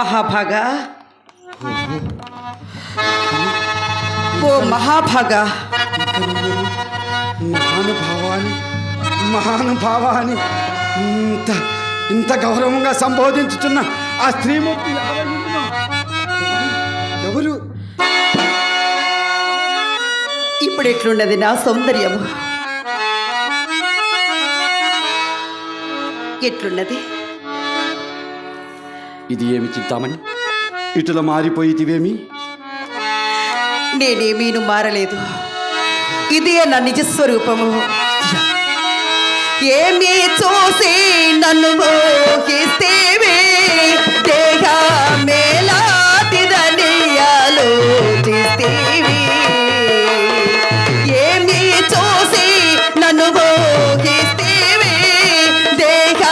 మహాభాగ? ఓ మహాభాగ. మహానుభావాన్ని మహానుభావాన్ని ఇంత ఇంత గౌరవంగా సంబోధించుతున్న ఆ స్త్రీమూర్తి ఎవరు? ఇప్పుడు ఎట్లున్నది నా సౌందర్యము? ఎట్లున్నది? ఇది ఏమి చింతామణి ఇటుల మారిపోయితివేమి నేనేమీ మారలేదు. ఇదే నా నిజ స్వరూపము. ఏమీ చూసి నన్ను దేహ ఏమీ చూసి నన్ను మోహిస్తేవే? దేహ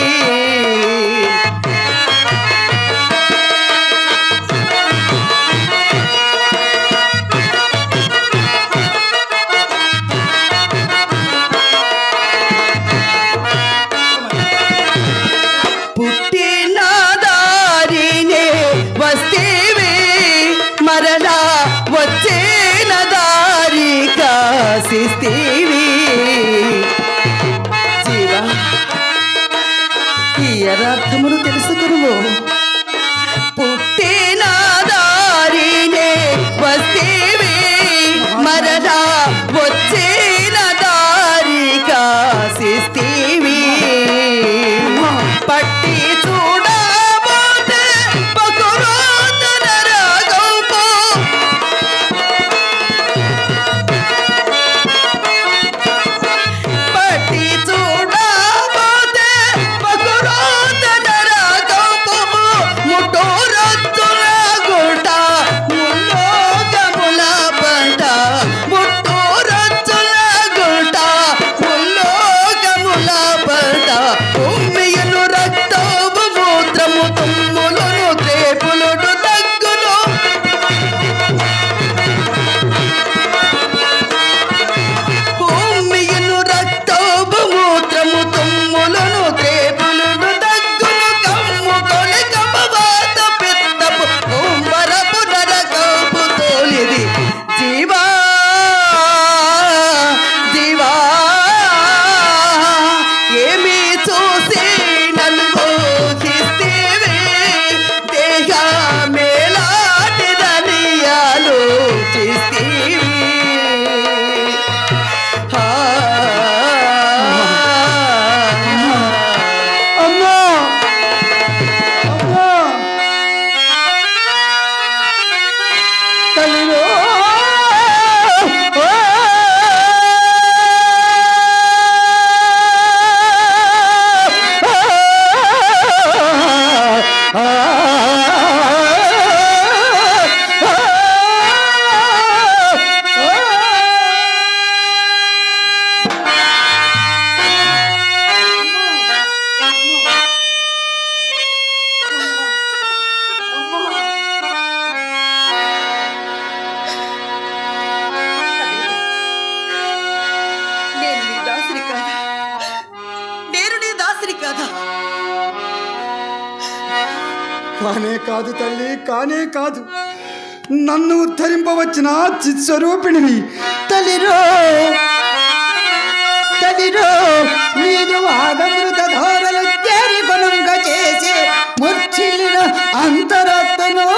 ಮಾಡಿ కాదు తల్లి కానే కాదు. నన్ను ఉద్ధరింపవచ్చిన చిత్స్వరూపిణివి. తల్లిరో తల్లిరో నీదు ఆగమృత ధారలు చేరి కొనుంగ చేసి మూర్ఛిల్లిన అంతరత్నో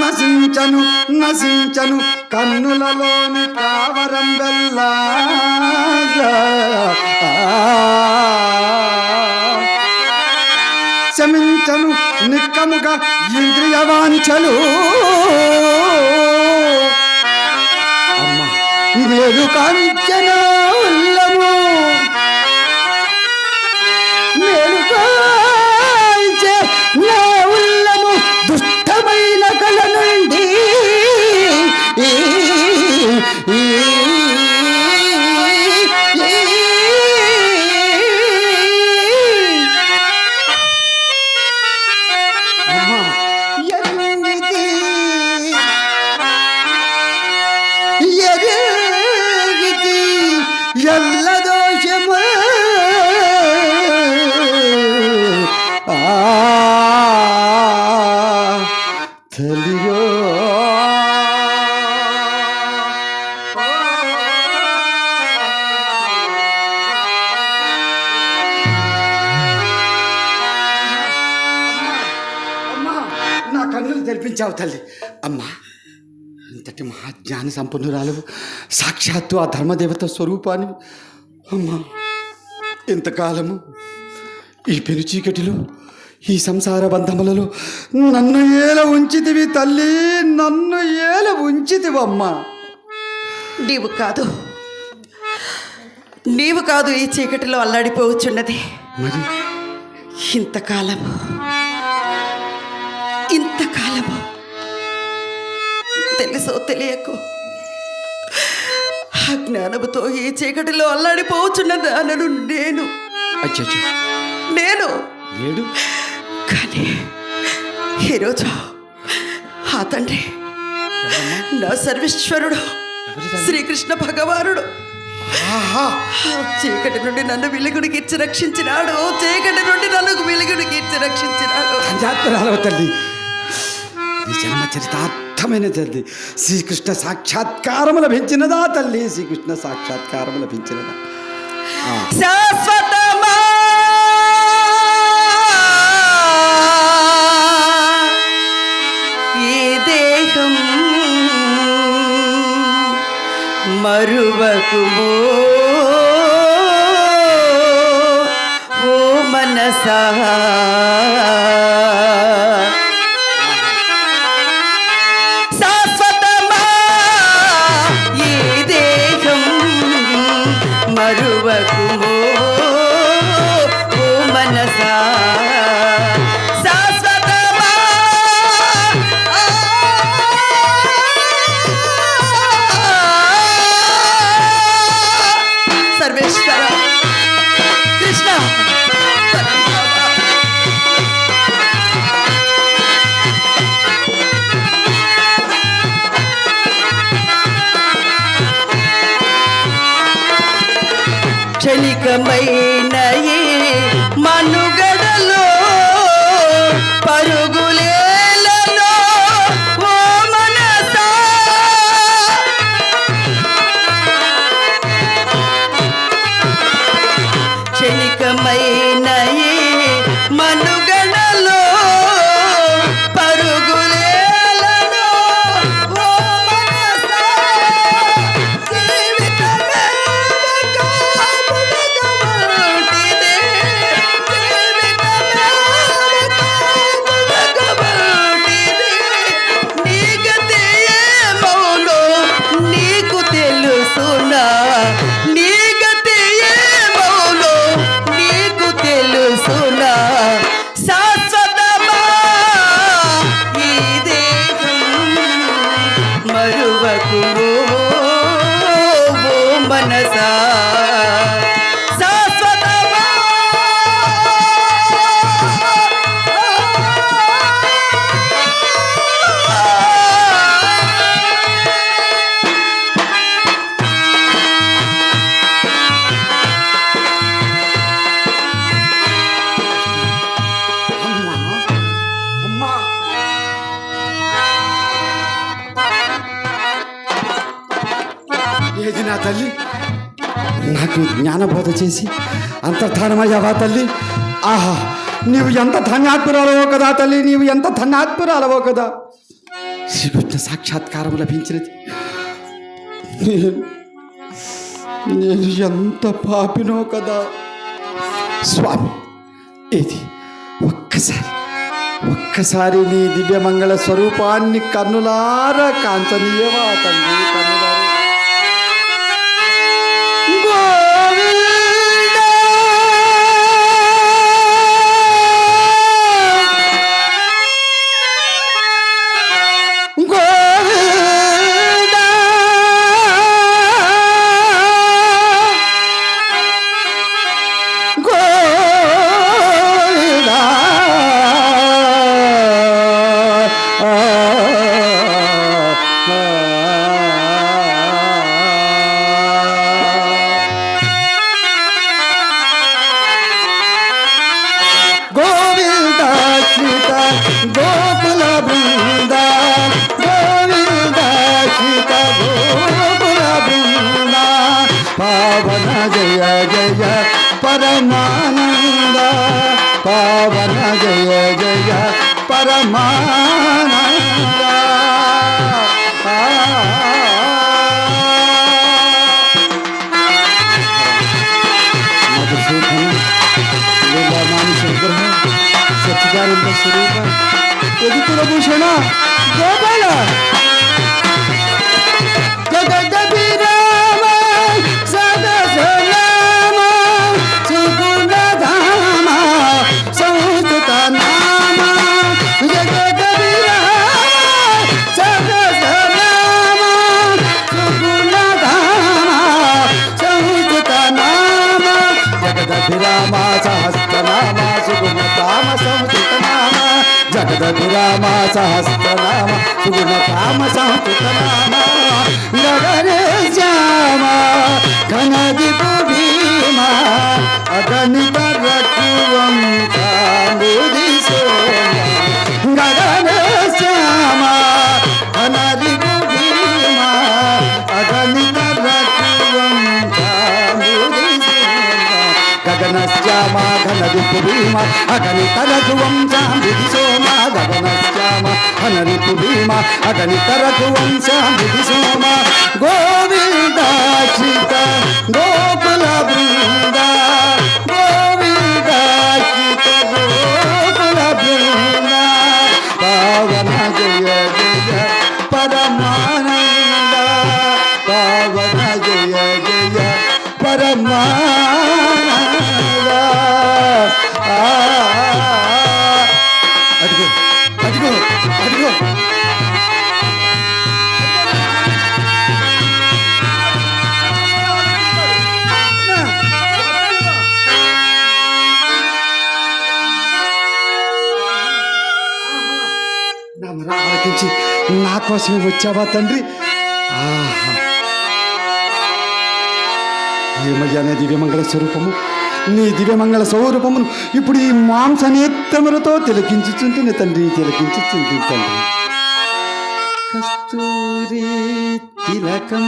నశించను నశించను. కన్నులలోని కావరం వెళ్ళా శమించను నిక్కముగా ఇంద్రియ వాంఛలు అమ్మా ఇది కాంచన తెలియో అమ్మా నా కన్నులు తెరిపించావు తల్లి. అమ్మా ఇంతటి మహాజ్ఞాన సంపన్నురాలు సాక్షాత్తు ఆ ధర్మదేవత స్వరూపాన్ని. అమ్మా ఇంతకాలము ఈ పెను చీకటిలో ఈ సంసార బంధములలో నన్ను ఏల ఉంచితివి తల్లి నన్ను ఏల ఉంచితివమ్మా. నీవు కాదు. నీవు కాదు ఈ చీకటిలో అల్లాడిపోవచ్చున్నది. మరి? ఇంతకాలము ఇంతకాలము తెలుసో తెలియకు. అజ్ఞానముతో ఈ చీకటిలో అల్లాడిపోవచ్చున్నది అనను నేను. నేను ఏడు? కానీ ఈరోజు ఆ తండ్రి నా సర్వేశ్వరుడు శ్రీకృష్ణ భగవానుడు. చీకటి నుండి నన్ను వెలుగునికి ఇచ్చి రక్షించినాడు. చీకటి నుండి నన్ను వెలుగునికి ఇచ్చి రక్షించినాడు. తల్లి. నీ జన్మ చరితార్థమైన తల్లి. శ్రీకృష్ణ సాక్షాత్కారము లభించినదా తల్లి? శ్రీకృష్ణ సాక్షాత్కారము లభించినదా? ಮರುವಕುಮೋ ಓ ಮನಸಹ మధురమైన మనుగడలో పరుగు జ్ఞానబోధ చేసి అంతర్ధానమయ్యావా తల్లి. ఆహా నీవు ఎంత ధన్యాత్మురాలవో కదా తల్లి నీవు ఎంత ధన్యాత్మురాలవో కదా. శ్రీకృష్ణ సాక్షాత్కారం లభించినది. నేను ఎంత పాపినో కదా. స్వామి ఇది ఒక్కసారి ఒక్కసారి నీ దివ్యమంగళ స్వరూపాన్ని కన్నులారా కాంచనీయవా తల్లి కన్నులారా. पावन जय जय परमान सच्चिदानंद स्वरूप यदि तुलभूषण गोपाल సంస్కృతనామ జగదతి రామ సహస్రనామ సుగుణతామ సంస్కృతనామ గగనే శ్యామ ఘనది భీమ అగణిత రఘువం కాంబుది సోమ గగనే ఘనరిపు భీమ అగణిత రఘువం విధి సోమ గగనశ్యామ ఘనరిపు భీమ అగణిత రఘువం విధి సోమ గో నుంచి నా కోసమే వచ్చావా తండ్రి? ఆహా. ఏమయ్యానే దివ్యమంగళ స్వరూపము నీ దివ్యమంగళ స్వరూపమును ఇప్పుడు ఈ మాంసనేత్రములతో తిలకించుచుంటుంది తండ్రి తిలకించుచుంది తండ్రి. కస్తూరి తిలకం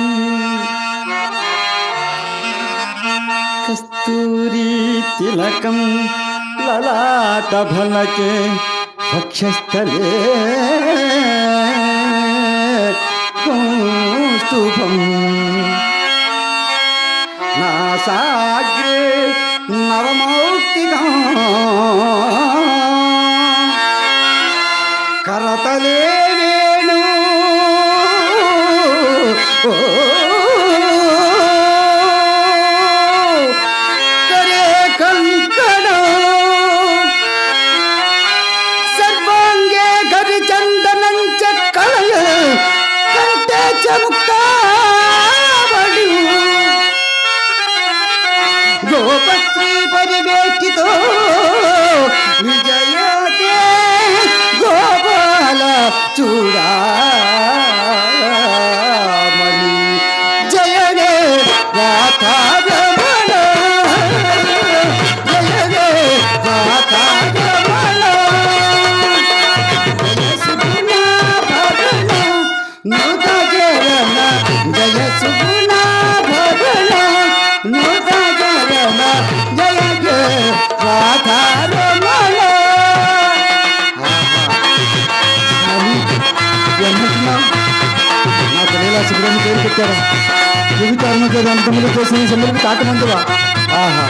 కస్తూరి తిలకం లలాట భలకే వక్షస్థలే కౌస్తుభం నాసాగ్రే నవమౌక్తికం కరతలే గోపస్త్రీ పరివేష్టితో విజయతే గోపాల చూడామణి పెట్టారా వ్యభిచారణ అంతములు చేసిన సమలకు తాకమందువా ఆహా.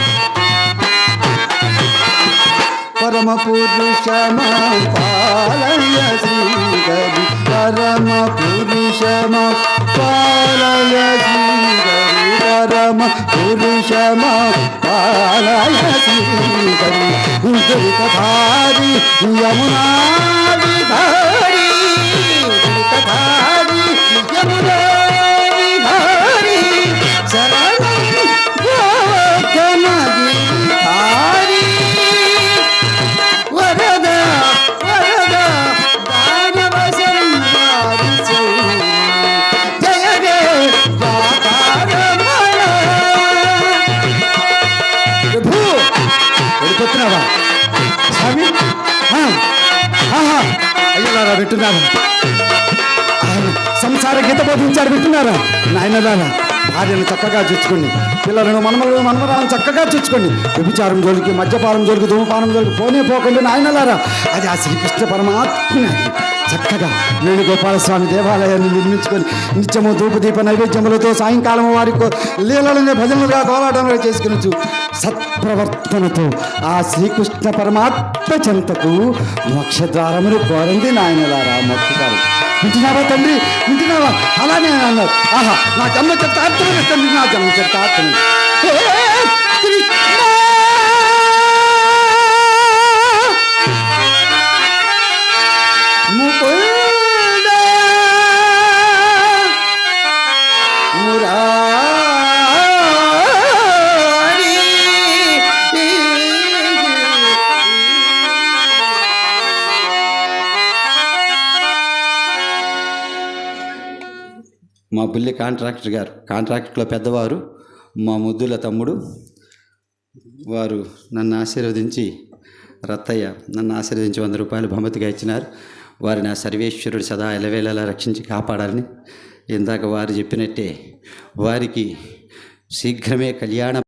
పరమ పురుషమా పాలయ శ్రీహరి పరమ పురుషమా పాలయ శ్రీహరి పరమ పురుషమా పాలయ శ్రీహరి యమునా విధారి యమునా వింటున్నారా సంసార గీత బోధించారు వింటున్నారా? నాయనలారా భార్యను చక్కగా చూసుకోండి పిల్లలను మనమలను మనమరాలను చక్కగా చూసుకోండి వ్యభిచారం జోలికి మద్యపానం జోలికి ధూమపానం జోలికి పోనే పోకండి నాయనలారా అది ఆ శ్రీకృష్ణ పరమాత్మ చక్కగా వేణుగోపాల స్వామి దేవాలయాన్ని నిర్మించుకొని నిత్యము ధూపదీప నైవేద్యములతో సాయంకాలం వారికి లీలలనే భజనలుగా కోలాటంలో చేసుకుని సత్ప్రవర్తనతో ఆ శ్రీకృష్ణ పరమాత్మ చెంతకు మోక్షద్వారమును కోరండి నాయనలారా మొక్కుతారు వింటున్నావా తండ్రి వింటున్నావా? అలానే అన్నారు ఆహా నా జన్మ చరితార్థమైన తండ్రి నా జన్మ చెప్తా ముకుంద బుల్లి కాంట్రాక్టర్ గారు. కాంట్రాక్ట్లో పెద్దవారు మా ముద్దుల తమ్ముడు వారు నన్ను ఆశీర్వదించి రత్తయ్య నన్ను ఆశీర్వదించి వంద రూపాయలు బహుమతిగా ఇచ్చినారు. వారిని ఆ సర్వేశ్వరుడు సదా ఎలవేళలా రక్షించి కాపాడాలని ఇందాక వారు చెప్పినట్టే వారికి శీఘ్రమే కళ్యాణ